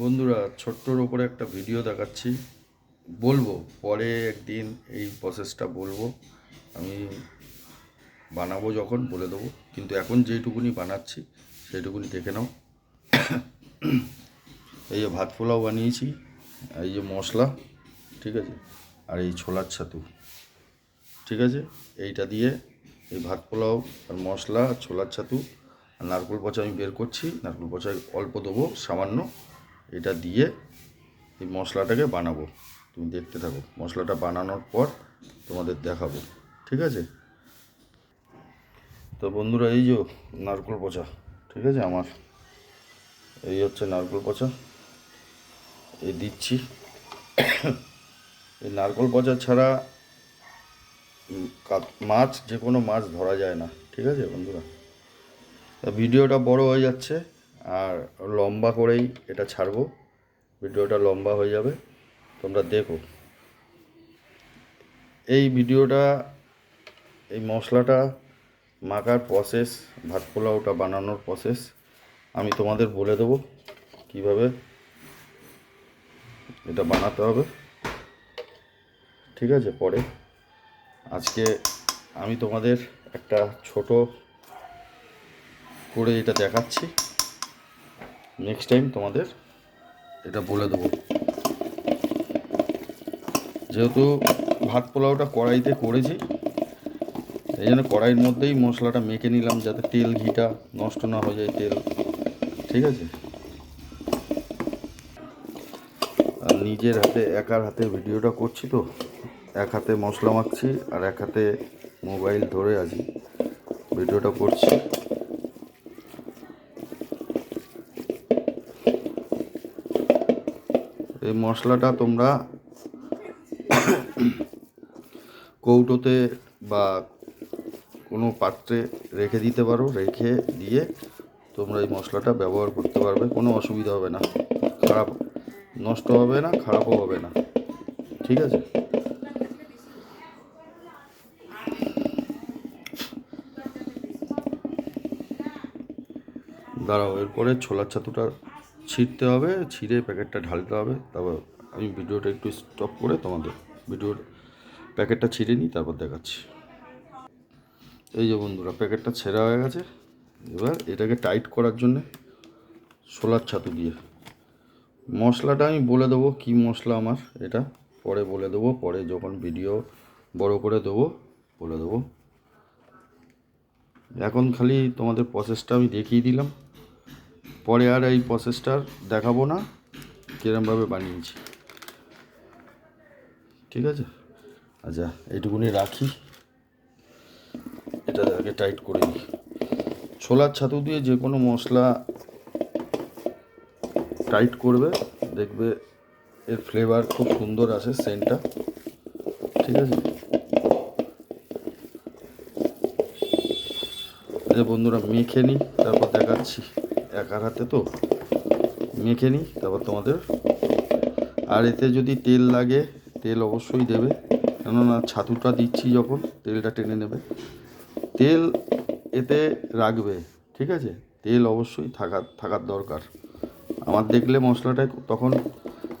বন্ধুরা, ছোট্টর ওপরে একটা ভিডিও দেখাচ্ছি। বলব, পরে একদিন এই প্রসেসটা বলব। আমি বানাবো যখন, বলে দেবো। কিন্তু এখন যেইটুকুনি বানাচ্ছি, সেইটুকুনি দেখে নাও। এই যে ভাত পোলাও বানিয়েছি, এই যে মশলা, ঠিক আছে? আর এই ছোলার ছাতু, ঠিক আছে? এইটা দিয়ে এই ভাত পোলাও আর মশলা ছোলার ছাতু আর নারকেল পচা আমি বের করছি। নারকেল পচা অল্প দেবো, সামান্য এটা দিয়ে এই মশলাটাকে বানাবো। তুমি দেখতে থাকো। মশলাটা বানানোর পর তোমাদের দেখাবো। ঠিক আছে? তো বন্ধুরা, এই যে নারকেল পচা, ঠিক আছে? আমার এই হচ্ছে নারকেল পচা। এই দিচ্ছি। এই নারকেল পচা ছাড়া মাছ যে কোনো মাছ ধরা যায় না। ঠিক আছে বন্ধুরা? ভিডিওটা বড় হয়ে যাচ্ছে। আর লম্বা করেই এটা ছাড়বো। ভিডিওটা লম্বা হয়ে যাবে। তোমরা দেখো। এই ভিডিওটা, এই মশলাটা মাখার প্রসেস ভাত পোলাওটা বানানোর প্রসেস আমি তোমাদের বলে দেবো কীভাবে এটা বানাতে হবে। ঠিক আছে? পরে আজকে আমি তোমাদের একটা ছোট করে এটা দেখাচ্ছি। নেক্সট টাইম তোমাদের এটা বলে দেবো। যেহেতু ভাত পোলাওটা কড়াইতে করেছি, এই জন্য কড়াইয়ের মধ্যেই মশলাটা মেখে নিলাম যাতে তেল ঘিটা নষ্ট না হয়ে যায় তেল। ঠিক আছে? আর নিজের হাতে, একার হাতে ভিডিওটা করছি তো, এক হাতে মশলা মাখছি আর এক হাতে মোবাইল ধরে আছি। ভিডিওটা করছি। এই মশলাটা তোমরা কৌটোতে বা কোনো পাত্রে রেখে দিতে পারো, রেখে দিয়ে তোমরা এই মশলাটা ব্যবহার করতে পারবে, কোনো অসুবিধা হবে না। খারাপ, নষ্ট হবে না, খারাপও হবে না। ঠিক আছে? দাঁড়াও, এরপরে ছোলার ছাতুটা ছিঁড়তে হবে, ছিঁড়ে প্যাকেটটা ঢালতে হবে, তারপর আমি ভিডিওটা একটু স্টপ করে তোমাদের ভিডিওর প্যাকেটটা ছিঁড়ে নিই, তারপর দেখাচ্ছি। এই যে বন্ধুরা, প্যাকেটটা ছেঁড়া হয়ে গেছে। এবার এটাকে টাইট করার জন্যে সোলার ছাতু দিয়ে। মশলাটা আমি বলে দেবো কী মশলা আমার, এটা পরে বলে দেবো, পরে যখন ভিডিও বড় করে দেবো, বলে দেবো। এখন খালি তোমাদের প্রসেসটা আমি দেখিয়ে দিলাম। পরে আর এই প্রসেসটার দেখাবো না, কিরমভাবে বানিয়েছি। ঠিক আছে? আচ্ছা এইটুকুনি রাখি। এটা আগে টাইট করে দিই ছোলার ছাতু দিয়ে যে কোনো মশলা টাইট করবে, দেখবে এর ফ্লেভার খুব সুন্দর আসে সেন্টটা ঠিক আছে? আচ্ছা বন্ধুরা, মেখে নিই, তারপর দেখাচ্ছি। একার হাতে তো মেখে নিই, তারপর তোমাদের। আর এতে যদি তেল লাগে, তেল অবশ্যই দেবে। কেননা ছাতুটা দিচ্ছি যখন, তেলটা টেনে নেবে। তেল এতে রাখবে, ঠিক আছে? তেল অবশ্যই থাকার থাকার দরকার। আমার দেখলে মশলাটায় তখন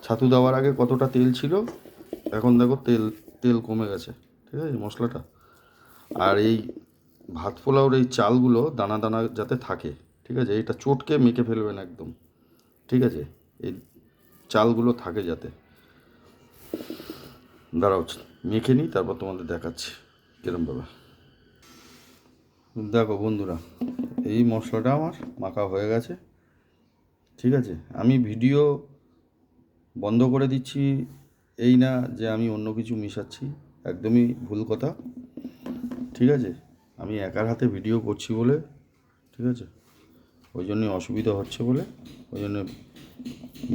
ছাতু দেওয়ার আগে কতটা তেল ছিল, এখন দেখো তেল তেল কমে গেছে, ঠিক আছে, মশলাটা। আর এই ভাত পোলাওর এই চালগুলো দানা দানা যাতে থাকে ঠিক আছে? এটা চটকে মেখে ফেলবেন একদম। ঠিক আছে? এই চালগুলো থাকে যাতে। দাঁড়াও, মেখে নিই, তারপর তোমাদের দেখাচ্ছি। কিরমভাবে দেখো বন্ধুরা, এই মশলাটা আমার মাখা হয়ে গেছে। ঠিক আছে? আমি ভিডিও বন্ধ করে দিচ্ছি এই না যে আমি অন্য কিছু মিশাচ্ছি। একদমই ভুল কথা। ঠিক আছে? আমি একার হাতে ভিডিও করছি বলে। ঠিক আছে? ওই জন্যই অসুবিধা হচ্ছে বলে ওই জন্য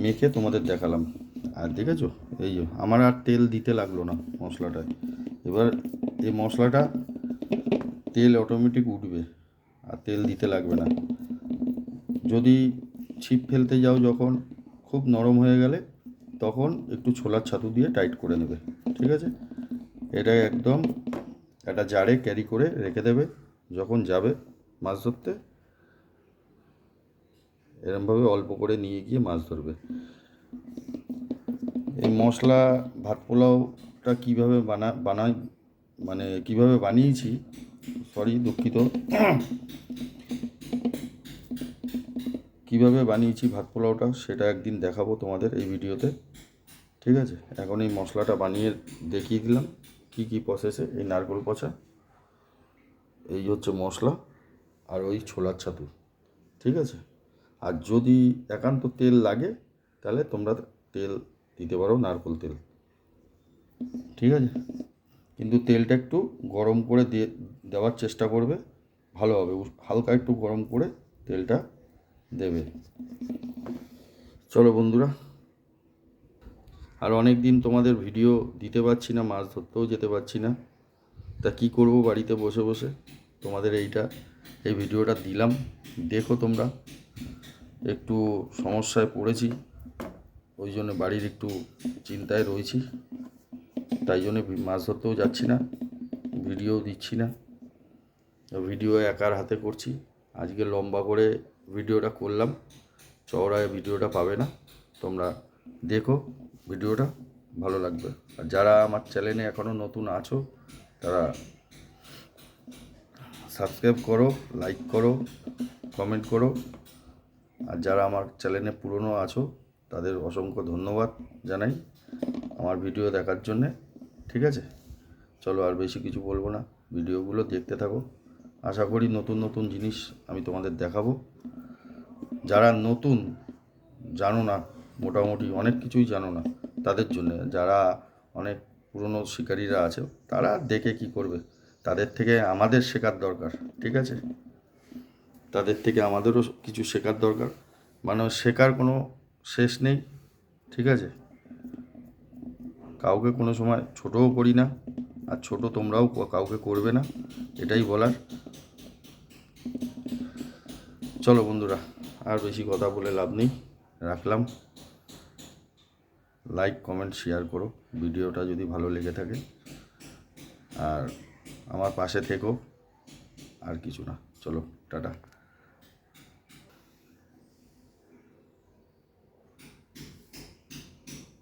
মেখে তোমাদের দেখালাম। আর দেখেছ? এই আমার আর তেল দিতে লাগল না মশলাটায়। এবার এই মশলাটা তেল অটোমেটিক উঠবে, আর তেল দিতে লাগবে না। যদি ছিপ ফেলতে যাও যখন, খুব নরম হয়ে গেলে, তখন একটু ছোলার ছাতু দিয়ে টাইট করে নেবে, ঠিক আছে? এটা একদম একটা জারে ক্যারি করে রেখে দেবে, যখন যাবে মাছ ধরতে এরমভাবে অল্প করে নিয়ে গিয়ে মাছ ধরবে। এই মশলা ভাত পোলাওটা কীভাবে বানা, বানাই মানে কীভাবে বানিয়েছি সরি দুঃখিত। কীভাবে বানিয়েছি ভাত পোলাওটা সেটা একদিন দেখাবো তোমাদের এই ভিডিওতে, ঠিক আছে? এখন এই মশলাটা বানিয়ে দেখিয়ে দিলাম, কি কি প্রসেসে এই নারকেল পচা, এই হচ্ছে মশলা, আর ওই ছোলার ছাতু, ঠিক আছে? আর যদি একান্ত তেল লাগে, তাহলে তোমরা তেল দিতে পারো, নারকেল তেল। ঠিক আছে? কিন্তু তেলটা একটু গরম করে দিয়ে দেওয়ার চেষ্টা করবে, ভালো হবে। হালকা একটু গরম করে তেলটা দেবে। চলো বন্ধুরা, আর অনেক দিন তোমাদের ভিডিও দিতে পারছি না, মাছ ধরতেও যেতে পারছি না। তা কি করব বাড়িতে বসে বসে? তোমাদের এইটা, এই ভিডিওটা দিলাম। দেখো তোমরা। একটু সমস্যায় পড়েছি, ওই জন্য বাড়ির একটু চিন্তায় রয়েছি। তাই জন্য মাছ ধরতেও যাচ্ছি না, ভিডিও দিচ্ছি না। ভিডিও একার হাতে করছি, আজকে লম্বা করে ভিডিওটা করলাম, চওড়ায় ভিডিওটা পাবে না, তোমরা দেখো ভিডিওটা, ভালো লাগবে। আর যারা আমার চ্যানেলে এখনও নতুন আছো, তারা সাবস্ক্রাইব করো, লাইক করো, কমেন্ট করো আর যারা আমার চ্যানেলে পুরনো আছো, তাদের অসংখ্য ধন্যবাদ জানাই আমার ভিডিও দেখার জন্যে, ঠিক আছে? চলো আর বেশি কিছু বলব না, ভিডিওগুলো দেখতে থাকো। আশা করি নতুন নতুন জিনিস আমি তোমাদের দেখাবো। যারা নতুন, জানো না, মোটামুটি অনেক কিছুই জানো না তাদের জন্য, যারা অনেক পুরনো শিকারীরা আছে, তারা দেখে কি করবে? তাদের থেকে আমাদের শেখার দরকার, ঠিক আছে? তাদের থেকে আমাদেরও কিছু শেখার দরকার। মানে শেখার কোনো শেষ নেই, ঠিক আছে? কাউকে কোনো সময় ছোটও করি না, আর ছোট তোমরাও কাউকে করবে না, এটাই বলার। চলো বন্ধুরা, আর বেশি কথা বলে লাভ নেই, রাখলাম। লাইক কমেন্ট শেয়ার করো, ভিডিওটা যদি ভালো লেগে থাকে। আর আমার পাশে থেকো, আর কিছু না। চলো, টাটা।